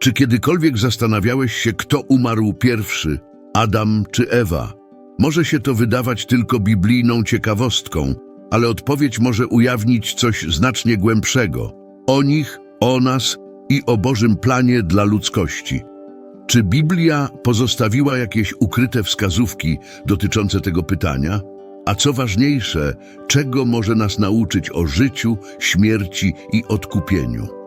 Czy kiedykolwiek zastanawiałeś się, kto umarł pierwszy, Adam czy Ewa? Może się to wydawać tylko biblijną ciekawostką, ale odpowiedź może ujawnić coś znacznie głębszego. O nich, o nas i o Bożym planie dla ludzkości. Czy Biblia pozostawiła jakieś ukryte wskazówki dotyczące tego pytania? A co ważniejsze, czego może nas nauczyć o życiu, śmierci i odkupieniu?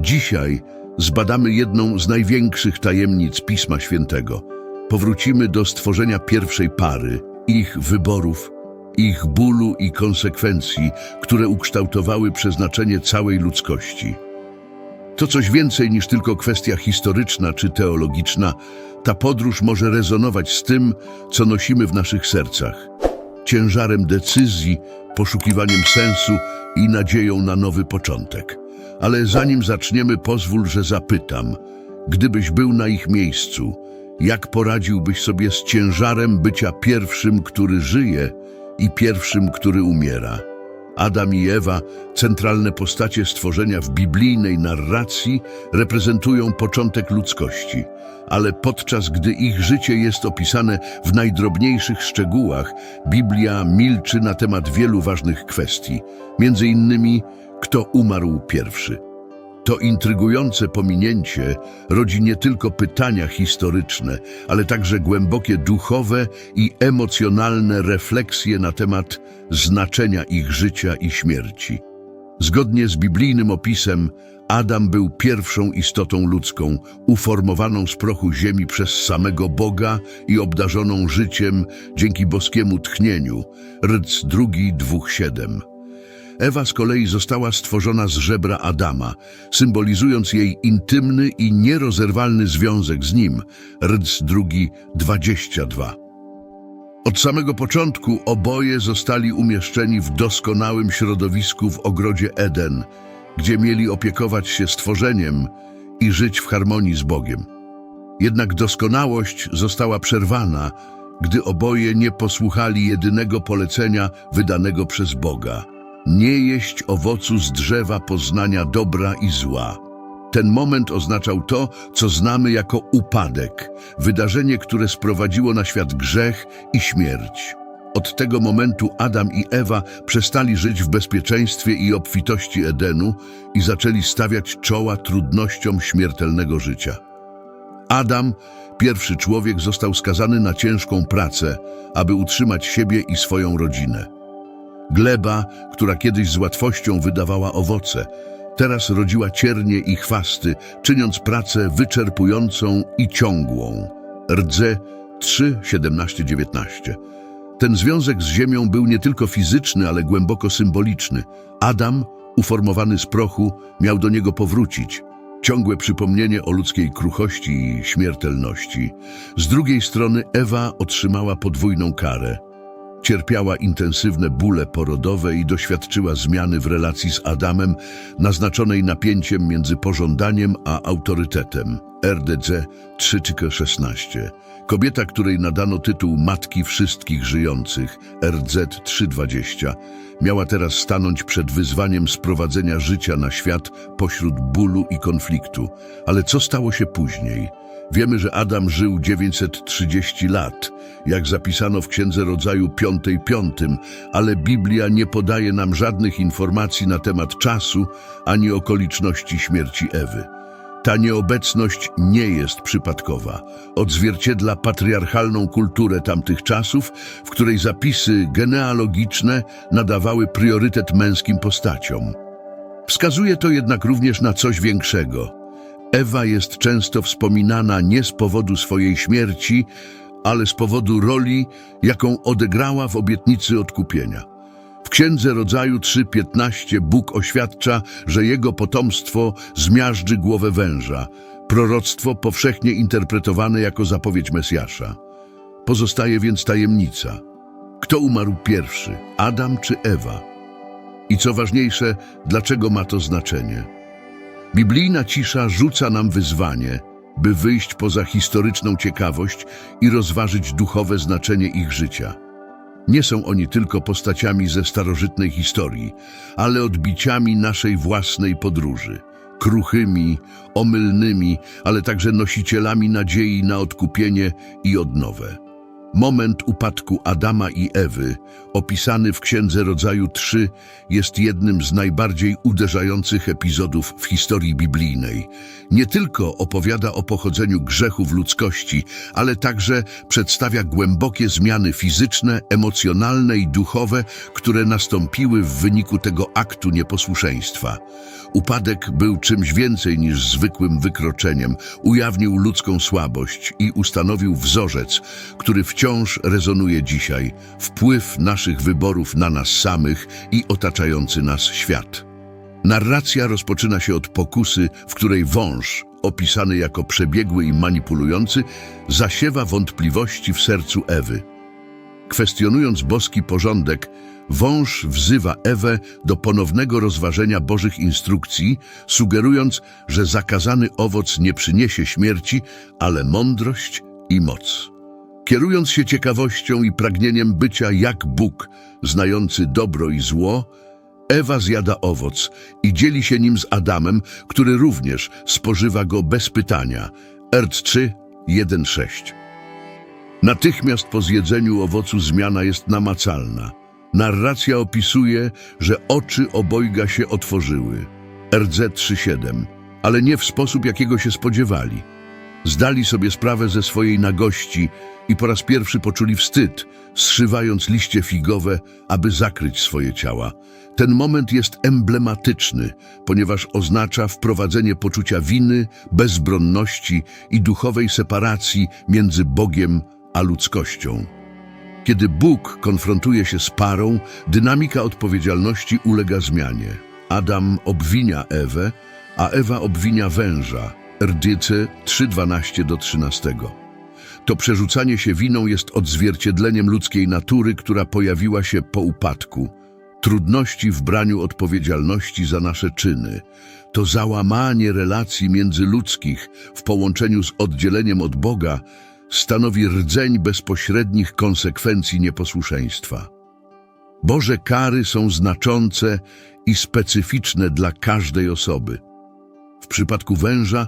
Dzisiaj zbadamy jedną z największych tajemnic Pisma Świętego. Powrócimy do stworzenia pierwszej pary, ich wyborów, ich bólu i konsekwencji, które ukształtowały przeznaczenie całej ludzkości. To coś więcej niż tylko kwestia historyczna czy teologiczna. Ta podróż może rezonować z tym, co nosimy w naszych sercach. Ciężarem decyzji, poszukiwaniem sensu i nadzieją na nowy początek. Ale zanim zaczniemy, pozwól, że zapytam, gdybyś był na ich miejscu, jak poradziłbyś sobie z ciężarem bycia pierwszym, który żyje i pierwszym, który umiera? Adam i Ewa, centralne postacie stworzenia w biblijnej narracji, reprezentują początek ludzkości, ale podczas gdy ich życie jest opisane w najdrobniejszych szczegółach, Biblia milczy na temat wielu ważnych kwestii, między innymi kto umarł pierwszy. To intrygujące pominięcie rodzi nie tylko pytania historyczne, ale także głębokie duchowe i emocjonalne refleksje na temat znaczenia ich życia i śmierci. Zgodnie z biblijnym opisem, Adam był pierwszą istotą ludzką, uformowaną z prochu ziemi przez samego Boga i obdarzoną życiem dzięki boskiemu tchnieniu. Rydz dwóch, siedem. Ewa z kolei została stworzona z żebra Adama, symbolizując jej intymny i nierozerwalny związek z nim. Rydz drugi, 22. Od samego początku oboje zostali umieszczeni w doskonałym środowisku w ogrodzie Eden, gdzie mieli opiekować się stworzeniem i żyć w harmonii z Bogiem. Jednak doskonałość została przerwana, gdy oboje nie posłuchali jedynego polecenia wydanego przez Boga. Nie jeść owocu z drzewa poznania dobra i zła. Ten moment oznaczał to, co znamy jako upadek, wydarzenie, które sprowadziło na świat grzech i śmierć. Od tego momentu Adam i Ewa przestali żyć w bezpieczeństwie i obfitości Edenu i zaczęli stawiać czoła trudnościom śmiertelnego życia. Adam, pierwszy człowiek, został skazany na ciężką pracę, aby utrzymać siebie i swoją rodzinę. Gleba, która kiedyś z łatwością wydawała owoce, teraz rodziła ciernie i chwasty, czyniąc pracę wyczerpującą i ciągłą. Rdze 3, 17, 19. Ten związek z ziemią był nie tylko fizyczny, ale głęboko symboliczny. Adam, uformowany z prochu, miał do niego powrócić. Ciągłe przypomnienie o ludzkiej kruchości i śmiertelności. Z drugiej strony Ewa otrzymała podwójną karę. Cierpiała intensywne bóle porodowe i doświadczyła zmiany w relacji z Adamem, naznaczonej napięciem między pożądaniem a autorytetem. RDC 3-16. Kobieta, której nadano tytuł Matki Wszystkich Żyjących, RZ 320, miała teraz stanąć przed wyzwaniem sprowadzenia życia na świat pośród bólu i konfliktu. Ale co stało się później? Wiemy, że Adam żył 930 lat, jak zapisano w Księdze Rodzaju 5.5, ale Biblia nie podaje nam żadnych informacji na temat czasu ani okoliczności śmierci Ewy. Ta nieobecność nie jest przypadkowa. Odzwierciedla patriarchalną kulturę tamtych czasów, w której zapisy genealogiczne nadawały priorytet męskim postaciom. Wskazuje to jednak również na coś większego. Ewa jest często wspominana nie z powodu swojej śmierci, ale z powodu roli, jaką odegrała w obietnicy odkupienia. W Księdze Rodzaju 3.15 Bóg oświadcza, że jego potomstwo zmiażdży głowę węża, proroctwo powszechnie interpretowane jako zapowiedź Mesjasza. Pozostaje więc tajemnica. Kto umarł pierwszy, Adam czy Ewa? I co ważniejsze, dlaczego ma to znaczenie? Biblijna cisza rzuca nam wyzwanie, by wyjść poza historyczną ciekawość i rozważyć duchowe znaczenie ich życia. Nie są oni tylko postaciami ze starożytnej historii, ale odbiciami naszej własnej podróży. kruchymi, omylnymi, ale także nosicielami nadziei na odkupienie i odnowę. Moment upadku Adama i Ewy, opisany w Księdze Rodzaju 3, jest jednym z najbardziej uderzających epizodów w historii biblijnej. Nie tylko opowiada o pochodzeniu grzechów ludzkości, ale także przedstawia głębokie zmiany fizyczne, emocjonalne i duchowe, które nastąpiły w wyniku tego aktu nieposłuszeństwa. Upadek był czymś więcej niż zwykłym wykroczeniem, ujawnił ludzką słabość i ustanowił wzorzec, który wciąż rezonuje dzisiaj, wpływ naszych wyborów na nas samych i otaczający nas świat. Narracja rozpoczyna się od pokusy, w której wąż, opisany jako przebiegły i manipulujący, zasiewa wątpliwości w sercu Ewy. Kwestionując boski porządek, wąż wzywa Ewę do ponownego rozważenia Bożych instrukcji, sugerując, że zakazany owoc nie przyniesie śmierci, ale mądrość i moc. Kierując się ciekawością i pragnieniem bycia jak Bóg, znający dobro i zło, Ewa zjada owoc i dzieli się nim z Adamem, który również spożywa go bez pytania. Erd 3, 1, 6. Natychmiast po zjedzeniu owocu zmiana jest namacalna. Narracja opisuje, że oczy obojga się otworzyły. RZ 3.7, ale nie w sposób, jakiego się spodziewali. Zdali sobie sprawę ze swojej nagości i po raz pierwszy poczuli wstyd, zszywając liście figowe, aby zakryć swoje ciała. Ten moment jest emblematyczny, ponieważ oznacza wprowadzenie poczucia winy, bezbronności i duchowej separacji między Bogiem a ludzkością. Kiedy Bóg konfrontuje się z parą, dynamika odpowiedzialności ulega zmianie. Adam obwinia Ewę, a Ewa obwinia węża. Erdyce 3:12-13. To przerzucanie się winą jest odzwierciedleniem ludzkiej natury, która pojawiła się po upadku. Trudności w braniu odpowiedzialności za nasze czyny. To załamanie relacji międzyludzkich w połączeniu z oddzieleniem od Boga stanowi rdzeń bezpośrednich konsekwencji nieposłuszeństwa. Boże kary są znaczące i specyficzne dla każdej osoby. W przypadku węża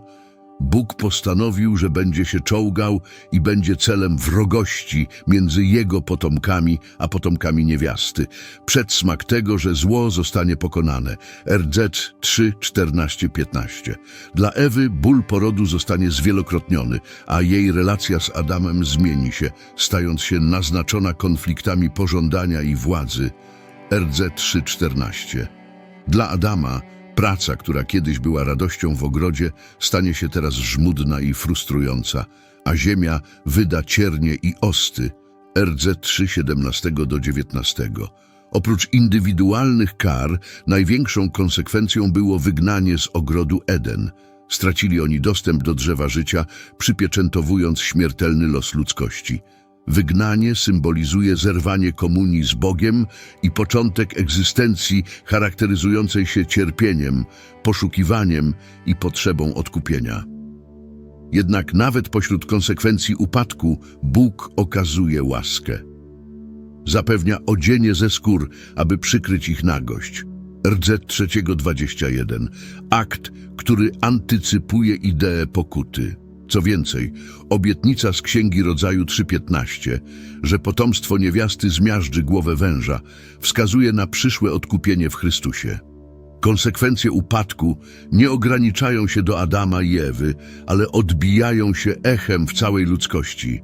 Bóg postanowił, że będzie się czołgał i będzie celem wrogości między jego potomkami a potomkami niewiasty. Przedsmak tego, że zło zostanie pokonane. RZ 3, 14, 15. Dla Ewy ból porodu zostanie zwielokrotniony, a jej relacja z Adamem zmieni się, stając się naznaczona konfliktami pożądania i władzy. RZ 3, 14. Dla Adama Praca, która kiedyś była radością w ogrodzie, stanie się teraz żmudna i frustrująca, a ziemia wyda ciernie i osty. RZ 3, 17 do 19. Oprócz indywidualnych kar, największą konsekwencją było wygnanie z ogrodu Eden. Stracili oni dostęp do drzewa życia, przypieczętowując śmiertelny los ludzkości. Wygnanie symbolizuje zerwanie komunii z Bogiem i początek egzystencji charakteryzującej się cierpieniem, poszukiwaniem i potrzebą odkupienia. Jednak nawet pośród konsekwencji upadku Bóg okazuje łaskę. Zapewnia odzienie ze skór, aby przykryć ich nagość. RZ 3:21. Akt, który antycypuje ideę pokuty. Co więcej, obietnica z Księgi Rodzaju 3.15, że potomstwo niewiasty zmiażdży głowę węża, wskazuje na przyszłe odkupienie w Chrystusie. Konsekwencje upadku nie ograniczają się do Adama i Ewy, ale odbijają się echem w całej ludzkości.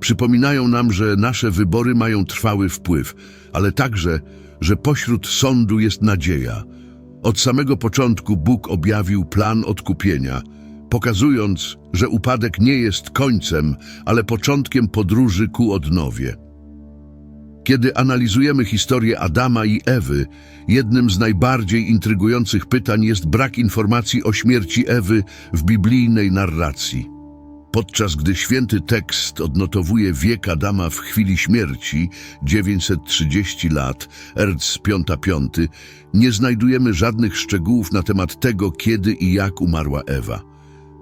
Przypominają nam, że nasze wybory mają trwały wpływ, ale także, że pośród sądu jest nadzieja. Od samego początku Bóg objawił plan odkupienia – pokazując, że upadek nie jest końcem, ale początkiem podróży ku odnowie. Kiedy analizujemy historię Adama i Ewy, jednym z najbardziej intrygujących pytań jest brak informacji o śmierci Ewy w biblijnej narracji. Podczas gdy święty tekst odnotowuje wiek Adama w chwili śmierci, 930 lat, Erc 5-5, nie znajdujemy żadnych szczegółów na temat tego, kiedy i jak umarła Ewa.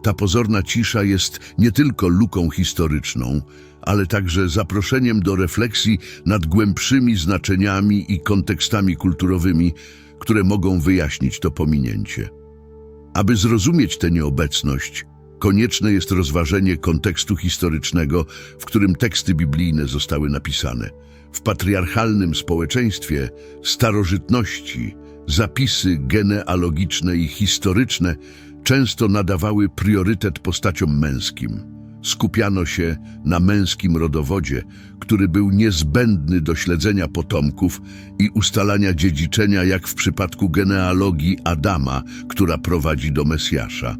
Ta pozorna cisza jest nie tylko luką historyczną, ale także zaproszeniem do refleksji nad głębszymi znaczeniami i kontekstami kulturowymi, które mogą wyjaśnić to pominięcie. Aby zrozumieć tę nieobecność, konieczne jest rozważenie kontekstu historycznego, w którym teksty biblijne zostały napisane. W patriarchalnym społeczeństwie starożytności zapisy genealogiczne i historyczne często nadawały priorytet postaciom męskim. Skupiano się na męskim rodowodzie, który był niezbędny do śledzenia potomków i ustalania dziedziczenia, jak w przypadku genealogii Adama, która prowadzi do Mesjasza.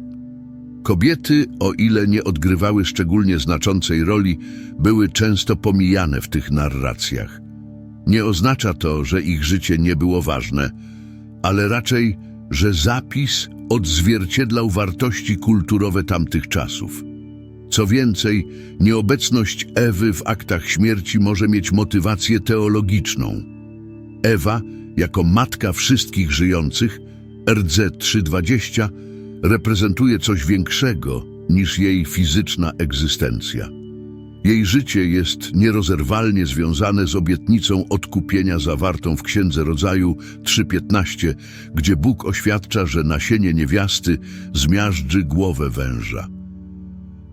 Kobiety, o ile nie odgrywały szczególnie znaczącej roli, były często pomijane w tych narracjach. Nie oznacza to, że ich życie nie było ważne, ale raczej, że zapis odzwierciedlał wartości kulturowe tamtych czasów. Co więcej, nieobecność Ewy w aktach śmierci może mieć motywację teologiczną. Ewa, jako matka wszystkich żyjących, RDZ 320, reprezentuje coś większego niż jej fizyczna egzystencja. Jej życie jest nierozerwalnie związane z obietnicą odkupienia zawartą w Księdze Rodzaju 3.15, gdzie Bóg oświadcza, że nasienie niewiasty zmiażdży głowę węża.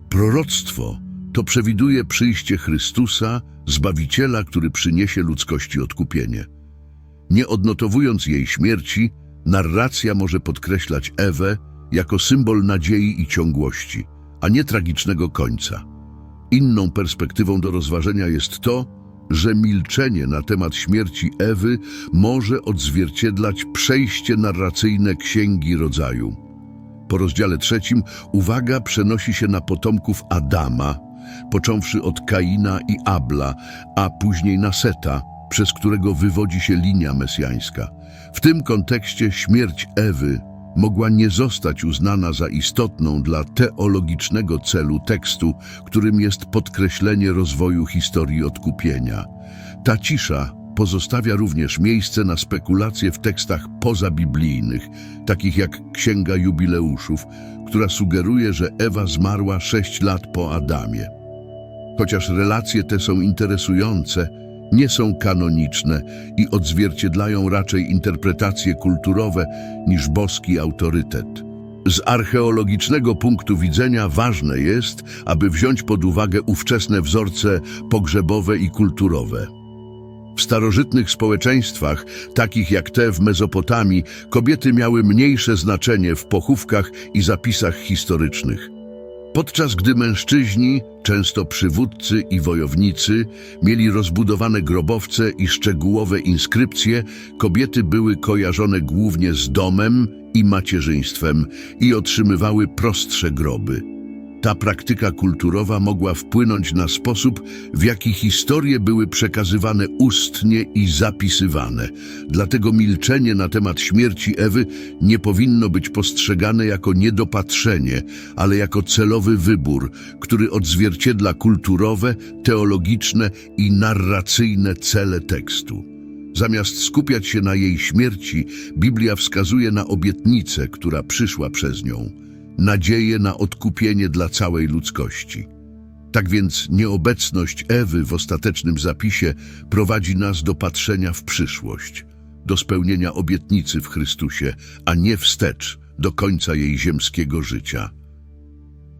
Proroctwo to przewiduje przyjście Chrystusa, Zbawiciela, który przyniesie ludzkości odkupienie. Nie odnotowując jej śmierci, narracja może podkreślać Ewę jako symbol nadziei i ciągłości, a nie tragicznego końca. Inną perspektywą do rozważenia jest to, że milczenie na temat śmierci Ewy może odzwierciedlać przejście narracyjne Księgi Rodzaju. Po rozdziale trzecim uwaga przenosi się na potomków Adama, począwszy od Kaina i Abla, a później na Seta, przez którego wywodzi się linia mesjańska. W tym kontekście śmierć Ewy mogła nie zostać uznana za istotną dla teologicznego celu tekstu, którym jest podkreślenie rozwoju historii odkupienia. Ta cisza pozostawia również miejsce na spekulacje w tekstach pozabiblijnych, takich jak Księga Jubileuszów, która sugeruje, że Ewa zmarła sześć lat po Adamie. Chociaż relacje te są interesujące, nie są kanoniczne i odzwierciedlają raczej interpretacje kulturowe niż boski autorytet. Z archeologicznego punktu widzenia ważne jest, aby wziąć pod uwagę ówczesne wzorce pogrzebowe i kulturowe. W starożytnych społeczeństwach, takich jak te w Mezopotamii, kobiety miały mniejsze znaczenie w pochówkach i zapisach historycznych. Podczas gdy mężczyźni, często przywódcy i wojownicy, mieli rozbudowane grobowce i szczegółowe inskrypcje, kobiety były kojarzone głównie z domem i macierzyństwem i otrzymywały prostsze groby. Ta praktyka kulturowa mogła wpłynąć na sposób, w jaki historie były przekazywane ustnie i zapisywane. Dlatego milczenie na temat śmierci Ewy nie powinno być postrzegane jako niedopatrzenie, ale jako celowy wybór, który odzwierciedla kulturowe, teologiczne i narracyjne cele tekstu. Zamiast skupiać się na jej śmierci, Biblia wskazuje na obietnicę, która przyszła przez nią nadzieję na odkupienie dla całej ludzkości. Tak więc nieobecność Ewy w ostatecznym zapisie prowadzi nas do patrzenia w przyszłość, do spełnienia obietnicy w Chrystusie, a nie wstecz do końca jej ziemskiego życia.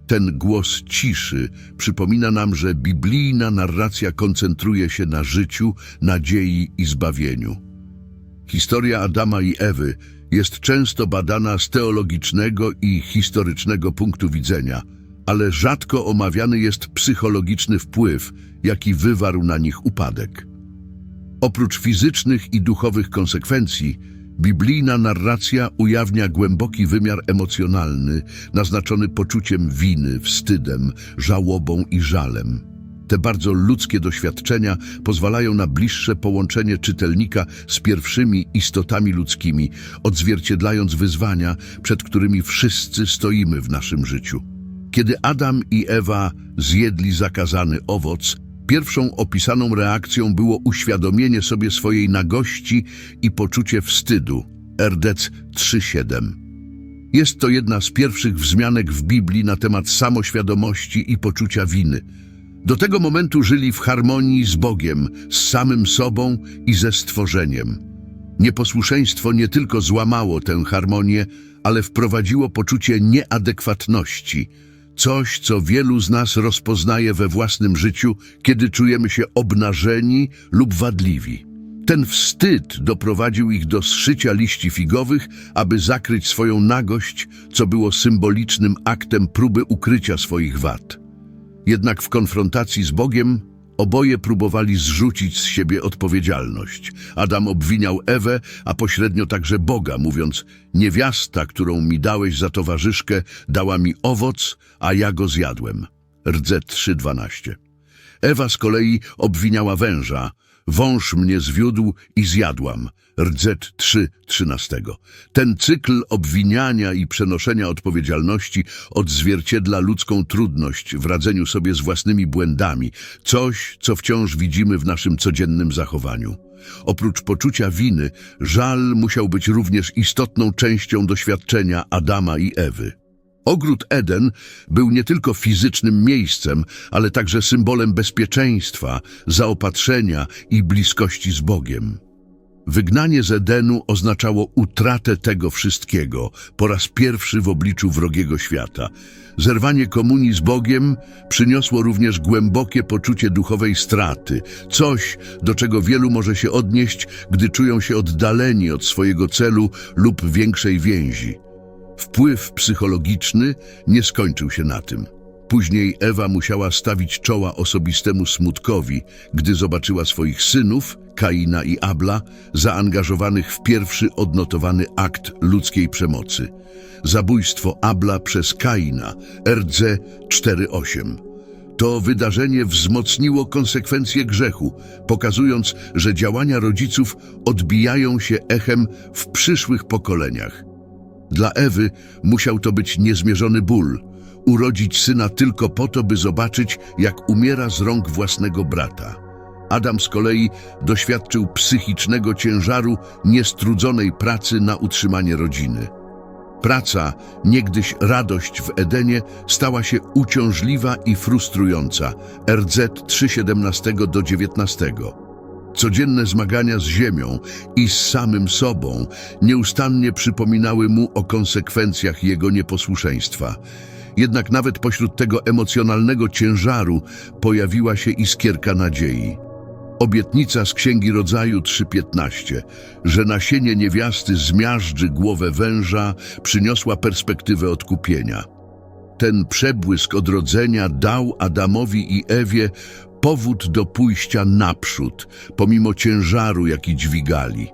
Ten głos ciszy przypomina nam, że biblijna narracja koncentruje się na życiu, nadziei i zbawieniu. Historia Adama i Ewy jest często badana z teologicznego i historycznego punktu widzenia, ale rzadko omawiany jest psychologiczny wpływ, jaki wywarł na nich upadek. Oprócz fizycznych i duchowych konsekwencji, biblijna narracja ujawnia głęboki wymiar emocjonalny, naznaczony poczuciem winy, wstydem, żałobą i żalem. Te bardzo ludzkie doświadczenia pozwalają na bliższe połączenie czytelnika z pierwszymi istotami ludzkimi, odzwierciedlając wyzwania, przed którymi wszyscy stoimy w naszym życiu. Kiedy Adam i Ewa zjedli zakazany owoc, pierwszą opisaną reakcją było uświadomienie sobie swojej nagości i poczucie wstydu. Erdec 3.7 Jest to jedna z pierwszych wzmianek w Biblii na temat samoświadomości i poczucia winy. Do tego momentu żyli w harmonii z Bogiem, z samym sobą i ze stworzeniem. Nieposłuszeństwo nie tylko złamało tę harmonię, ale wprowadziło poczucie nieadekwatności, coś, co wielu z nas rozpoznaje we własnym życiu, kiedy czujemy się obnażeni lub wadliwi. Ten wstyd doprowadził ich do zszycia liści figowych, aby zakryć swoją nagość, co było symbolicznym aktem próby ukrycia swoich wad. Jednak w konfrontacji z Bogiem oboje próbowali zrzucić z siebie odpowiedzialność. Adam obwiniał Ewę, a pośrednio także Boga, mówiąc: Niewiasta, którą mi dałeś za towarzyszkę, dała mi owoc, a ja go zjadłem. Rdze 3:12. Ewa z kolei obwiniała węża. Wąż mnie zwiódł i zjadłam. Rdzet 3:13. Ten cykl obwiniania i przenoszenia odpowiedzialności odzwierciedla ludzką trudność w radzeniu sobie z własnymi błędami, coś, co wciąż widzimy w naszym codziennym zachowaniu. Oprócz poczucia winy, żal musiał być również istotną częścią doświadczenia Adama i Ewy. Ogród Eden był nie tylko fizycznym miejscem, ale także symbolem bezpieczeństwa, zaopatrzenia i bliskości z Bogiem. Wygnanie z Edenu oznaczało utratę tego wszystkiego po raz pierwszy w obliczu wrogiego świata. Zerwanie komunii z Bogiem przyniosło również głębokie poczucie duchowej straty, coś, do czego wielu może się odnieść, gdy czują się oddaleni od swojego celu lub większej więzi. Wpływ psychologiczny nie skończył się na tym. Później Ewa musiała stawić czoła osobistemu smutkowi, gdy zobaczyła swoich synów, Kaina i Abla, zaangażowanych w pierwszy odnotowany akt ludzkiej przemocy. Zabójstwo Abla przez Kaina, RDZ 4.8. To wydarzenie wzmocniło konsekwencje grzechu, pokazując, że działania rodziców odbijają się echem w przyszłych pokoleniach. Dla Ewy musiał to być niezmierzony ból. Urodzić syna tylko po to, by zobaczyć, jak umiera z rąk własnego brata. Adam z kolei doświadczył psychicznego ciężaru niestrudzonej pracy na utrzymanie rodziny. Praca, niegdyś radość w Edenie, stała się uciążliwa i frustrująca. RZ 3:17 do 19. Codzienne zmagania z ziemią i z samym sobą nieustannie przypominały mu o konsekwencjach jego nieposłuszeństwa. Jednak nawet pośród tego emocjonalnego ciężaru pojawiła się iskierka nadziei. Obietnica z Księgi Rodzaju 3.15, że nasienie niewiasty zmiażdży głowę węża, przyniosła perspektywę odkupienia. Ten przebłysk odrodzenia dał Adamowi i Ewie powód do pójścia naprzód, pomimo ciężaru, jaki dźwigali.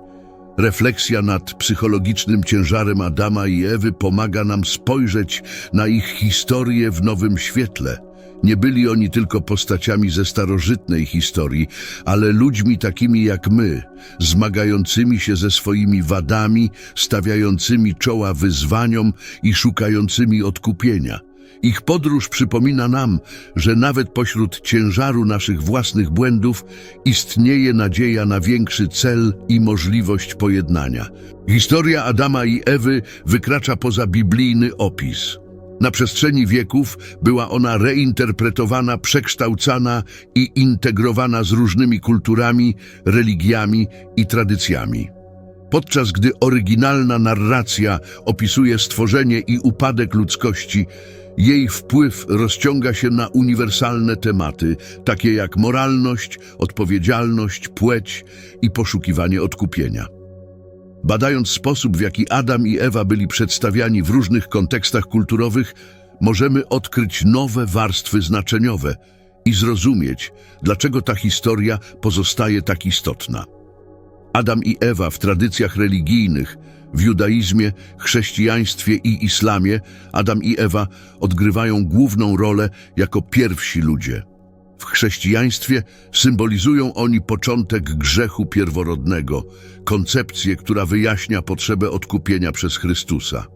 Refleksja nad psychologicznym ciężarem Adama i Ewy pomaga nam spojrzeć na ich historię w nowym świetle. Nie byli oni tylko postaciami ze starożytnej historii, ale ludźmi takimi jak my, zmagającymi się ze swoimi wadami, stawiającymi czoła wyzwaniom i szukającymi odkupienia. Ich podróż przypomina nam, że nawet pośród ciężaru naszych własnych błędów istnieje nadzieja na większy cel i możliwość pojednania. Historia Adama i Ewy wykracza poza biblijny opis. Na przestrzeni wieków była ona reinterpretowana, przekształcana i integrowana z różnymi kulturami, religiami i tradycjami. Podczas gdy oryginalna narracja opisuje stworzenie i upadek ludzkości, jej wpływ rozciąga się na uniwersalne tematy, takie jak moralność, odpowiedzialność, płeć i poszukiwanie odkupienia. Badając sposób, w jaki Adam i Ewa byli przedstawiani w różnych kontekstach kulturowych, możemy odkryć nowe warstwy znaczeniowe i zrozumieć, dlaczego ta historia pozostaje tak istotna. Adam i Ewa w tradycjach religijnych, w judaizmie, chrześcijaństwie i islamie, Adam i Ewa odgrywają główną rolę jako pierwsi ludzie. W chrześcijaństwie symbolizują oni początek grzechu pierworodnego, koncepcję, która wyjaśnia potrzebę odkupienia przez Chrystusa.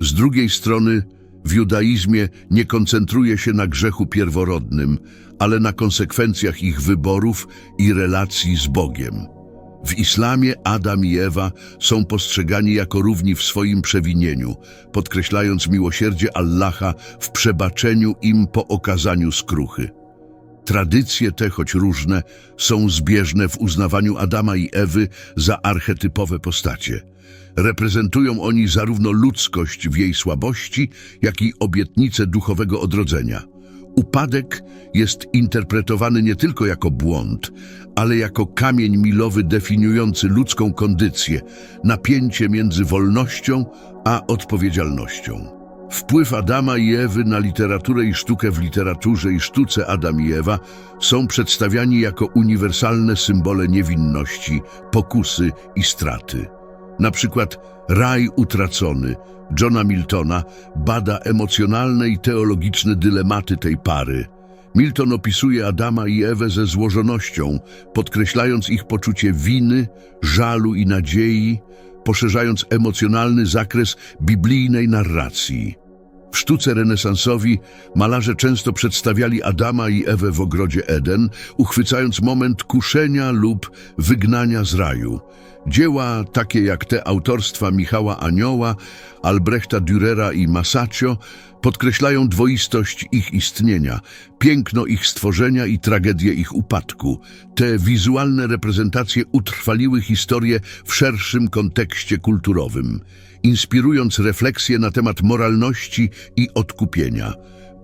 Z drugiej strony, w judaizmie nie koncentruje się na grzechu pierworodnym, ale na konsekwencjach ich wyborów i relacji z Bogiem. W islamie Adam i Ewa są postrzegani jako równi w swoim przewinieniu, podkreślając miłosierdzie Allaha w przebaczeniu im po okazaniu skruchy. Tradycje te, choć różne, są zbieżne w uznawaniu Adama i Ewy za archetypowe postacie. Reprezentują oni zarówno ludzkość w jej słabości, jak i obietnicę duchowego odrodzenia. Upadek jest interpretowany nie tylko jako błąd, ale jako kamień milowy definiujący ludzką kondycję, napięcie między wolnością a odpowiedzialnością. Wpływ Adama i Ewy na literaturę i sztukę w literaturze i sztuce Adam i Ewa są przedstawiani jako uniwersalne symbole niewinności, pokusy i straty. Na przykład Raj utracony Johna Miltona bada emocjonalne i teologiczne dylematy tej pary. Milton opisuje Adama i Ewę ze złożonością, podkreślając ich poczucie winy, żalu i nadziei, poszerzając emocjonalny zakres biblijnej narracji. W sztuce renesansowi malarze często przedstawiali Adama i Ewę w ogrodzie Eden, uchwycając moment kuszenia lub wygnania z raju. Dzieła takie jak te autorstwa Michała Anioła, Albrechta Dürera i Masaccio podkreślają dwoistość ich istnienia, piękno ich stworzenia i tragedię ich upadku. Te wizualne reprezentacje utrwaliły historię w szerszym kontekście kulturowym, inspirując refleksję na temat moralności i odkupienia.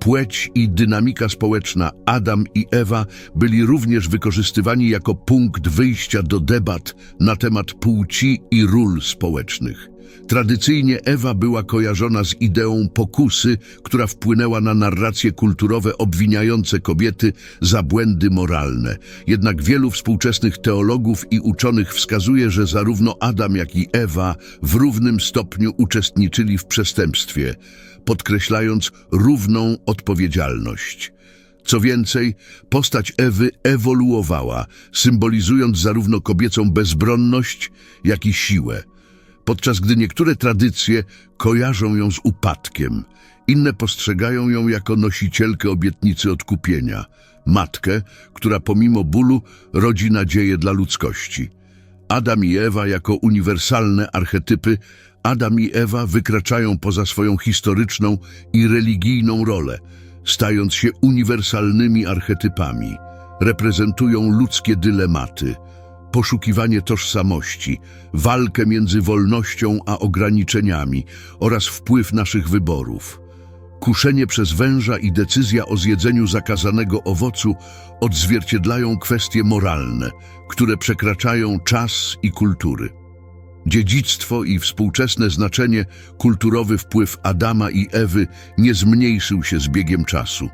Płeć i dynamika społeczna Adam i Ewa byli również wykorzystywani jako punkt wyjścia do debat na temat płci i ról społecznych. Tradycyjnie Ewa była kojarzona z ideą pokusy, która wpłynęła na narracje kulturowe obwiniające kobiety za błędy moralne. Jednak wielu współczesnych teologów i uczonych wskazuje, że zarówno Adam, jak i Ewa w równym stopniu uczestniczyli w przestępstwie, podkreślając równą odpowiedzialność. Co więcej, postać Ewy ewoluowała, symbolizując zarówno kobiecą bezbronność, jak i siłę. Podczas gdy niektóre tradycje kojarzą ją z upadkiem, inne postrzegają ją jako nosicielkę obietnicy odkupienia, matkę, która pomimo bólu rodzi nadzieję dla ludzkości. Adam i Ewa jako uniwersalne archetypy, Adam i Ewa wykraczają poza swoją historyczną i religijną rolę, stając się uniwersalnymi archetypami. Reprezentują ludzkie dylematy, poszukiwanie tożsamości, walkę między wolnością a ograniczeniami oraz wpływ naszych wyborów. Kuszenie przez węża i decyzja o zjedzeniu zakazanego owocu odzwierciedlają kwestie moralne, które przekraczają czas i kultury. Dziedzictwo i współczesne znaczenie, kulturowy wpływ Adama i Ewy nie zmniejszył się z biegiem czasu.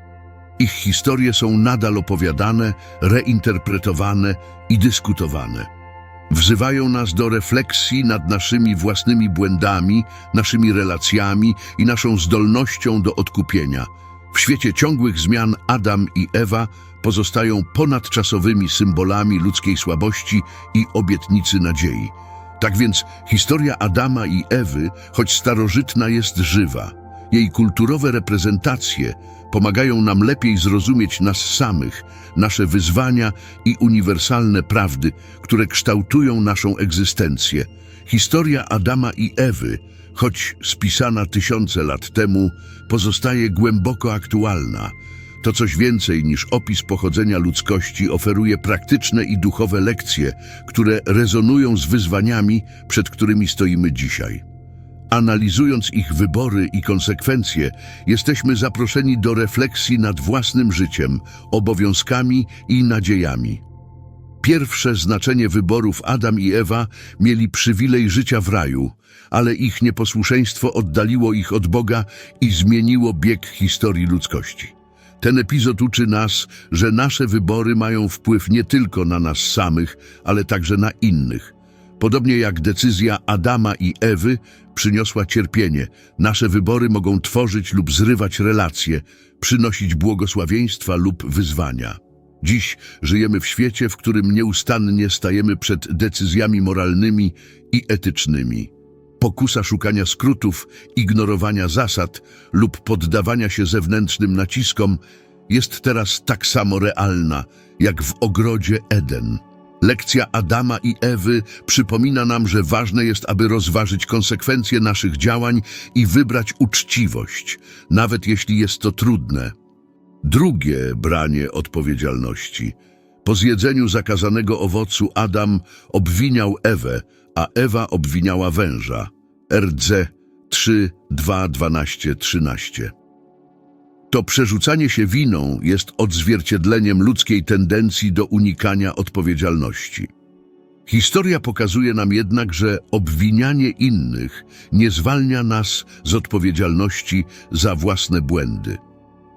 Ich historie są nadal opowiadane, reinterpretowane i dyskutowane. Wzywają nas do refleksji nad naszymi własnymi błędami, naszymi relacjami i naszą zdolnością do odkupienia. W świecie ciągłych zmian Adam i Ewa pozostają ponadczasowymi symbolami ludzkiej słabości i obietnicy nadziei. Tak więc historia Adama i Ewy, choć starożytna, jest żywa. Jej kulturowe reprezentacje pomagają nam lepiej zrozumieć nas samych, nasze wyzwania i uniwersalne prawdy, które kształtują naszą egzystencję. Historia Adama i Ewy, choć spisana tysiące lat temu, pozostaje głęboko aktualna. To coś więcej niż opis pochodzenia ludzkości oferuje praktyczne i duchowe lekcje, które rezonują z wyzwaniami, przed którymi stoimy dzisiaj. Analizując ich wybory i konsekwencje, jesteśmy zaproszeni do refleksji nad własnym życiem, obowiązkami i nadziejami. Pierwsze znaczenie wyborów Adam i Ewa mieli przywilej życia w raju, ale ich nieposłuszeństwo oddaliło ich od Boga i zmieniło bieg historii ludzkości. Ten epizod uczy nas, że nasze wybory mają wpływ nie tylko na nas samych, ale także na innych. Podobnie jak decyzja Adama i Ewy przyniosła cierpienie, nasze wybory mogą tworzyć lub zrywać relacje, przynosić błogosławieństwa lub wyzwania. Dziś żyjemy w świecie, w którym nieustannie stajemy przed decyzjami moralnymi i etycznymi. Pokusa szukania skrótów, ignorowania zasad lub poddawania się zewnętrznym naciskom jest teraz tak samo realna, jak w ogrodzie Eden. Lekcja Adama i Ewy przypomina nam, że ważne jest, aby rozważyć konsekwencje naszych działań i wybrać uczciwość, nawet jeśli jest to trudne. Drugie branie odpowiedzialności. Po zjedzeniu zakazanego owocu Adam obwiniał Ewę, a Ewa obwiniała węża. RDZ 3, 2, 12, 13. To przerzucanie się winą jest odzwierciedleniem ludzkiej tendencji do unikania odpowiedzialności. Historia pokazuje nam jednak, że obwinianie innych nie zwalnia nas z odpowiedzialności za własne błędy.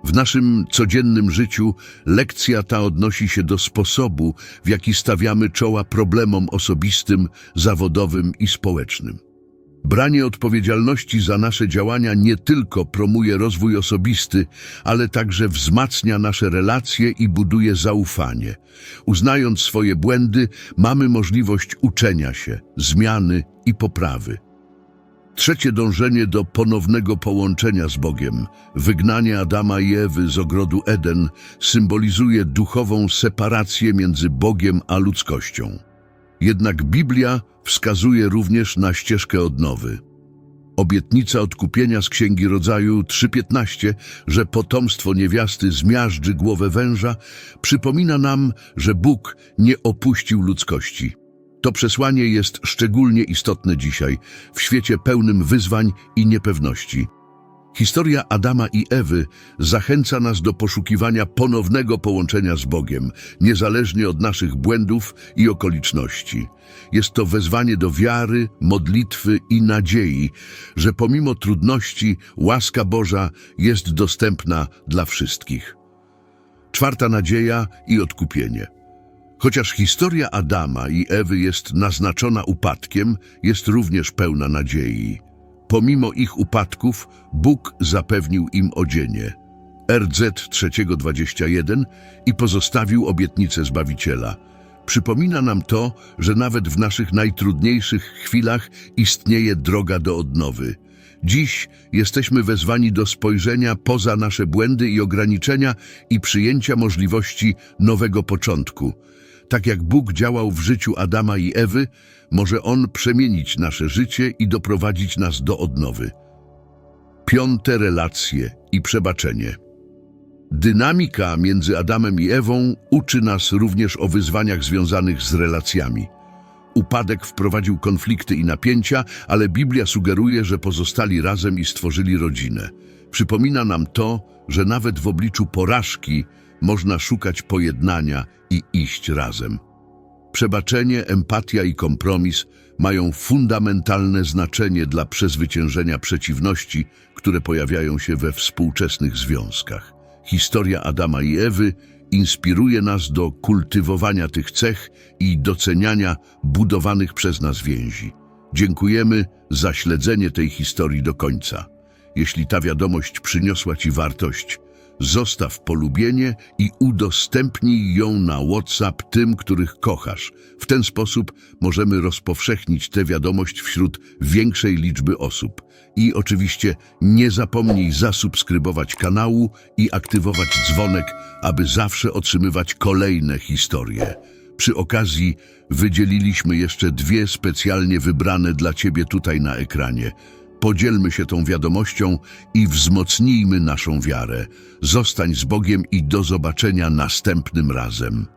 W naszym codziennym życiu lekcja ta odnosi się do sposobu, w jaki stawiamy czoła problemom osobistym, zawodowym i społecznym. Branie odpowiedzialności za nasze działania nie tylko promuje rozwój osobisty, ale także wzmacnia nasze relacje i buduje zaufanie. Uznając swoje błędy, mamy możliwość uczenia się, zmiany i poprawy. Trzecie dążenie do ponownego połączenia z Bogiem, wygnanie Adama i Ewy z ogrodu Eden, symbolizuje duchową separację między Bogiem a ludzkością. Jednak Biblia wskazuje również na ścieżkę odnowy. Obietnica odkupienia z Księgi Rodzaju 3.15, że potomstwo niewiasty zmiażdży głowę węża, przypomina nam, że Bóg nie opuścił ludzkości. To przesłanie jest szczególnie istotne dzisiaj, w świecie pełnym wyzwań i niepewności. Historia Adama i Ewy zachęca nas do poszukiwania ponownego połączenia z Bogiem, niezależnie od naszych błędów i okoliczności. Jest to wezwanie do wiary, modlitwy i nadziei, że pomimo trudności łaska Boża jest dostępna dla wszystkich. Czwarta nadzieja i odkupienie. Chociaż historia Adama i Ewy jest naznaczona upadkiem, jest również pełna nadziei. Pomimo ich upadków, Bóg zapewnił im odzienie. RZ 3:21 i pozostawił obietnicę Zbawiciela. Przypomina nam to, że nawet w naszych najtrudniejszych chwilach istnieje droga do odnowy. Dziś jesteśmy wezwani do spojrzenia poza nasze błędy i ograniczenia i przyjęcia możliwości nowego początku. Tak jak Bóg działał w życiu Adama i Ewy, może On przemienić nasze życie i doprowadzić nas do odnowy. Piąte relacje i przebaczenie. Dynamika między Adamem i Ewą uczy nas również o wyzwaniach związanych z relacjami. Upadek wprowadził konflikty i napięcia, ale Biblia sugeruje, że pozostali razem i stworzyli rodzinę. Przypomina nam to, że nawet w obliczu porażki można szukać pojednania i iść razem. Przebaczenie, empatia i kompromis mają fundamentalne znaczenie dla przezwyciężenia przeciwności, które pojawiają się we współczesnych związkach. Historia Adama i Ewy inspiruje nas do kultywowania tych cech i doceniania budowanych przez nas więzi. Dziękujemy za śledzenie tej historii do końca. Jeśli ta wiadomość przyniosła Ci wartość, Zostaw polubienie i udostępnij ją na WhatsApp tym, których kochasz. W ten sposób możemy rozpowszechnić tę wiadomość wśród większej liczby osób. I oczywiście nie zapomnij zasubskrybować kanału i aktywować dzwonek, aby zawsze otrzymywać kolejne historie. Przy okazji wydzieliliśmy jeszcze dwie specjalnie wybrane dla Ciebie tutaj na ekranie. Podzielmy się tą wiadomością i wzmocnijmy naszą wiarę. Zostań z Bogiem i do zobaczenia następnym razem.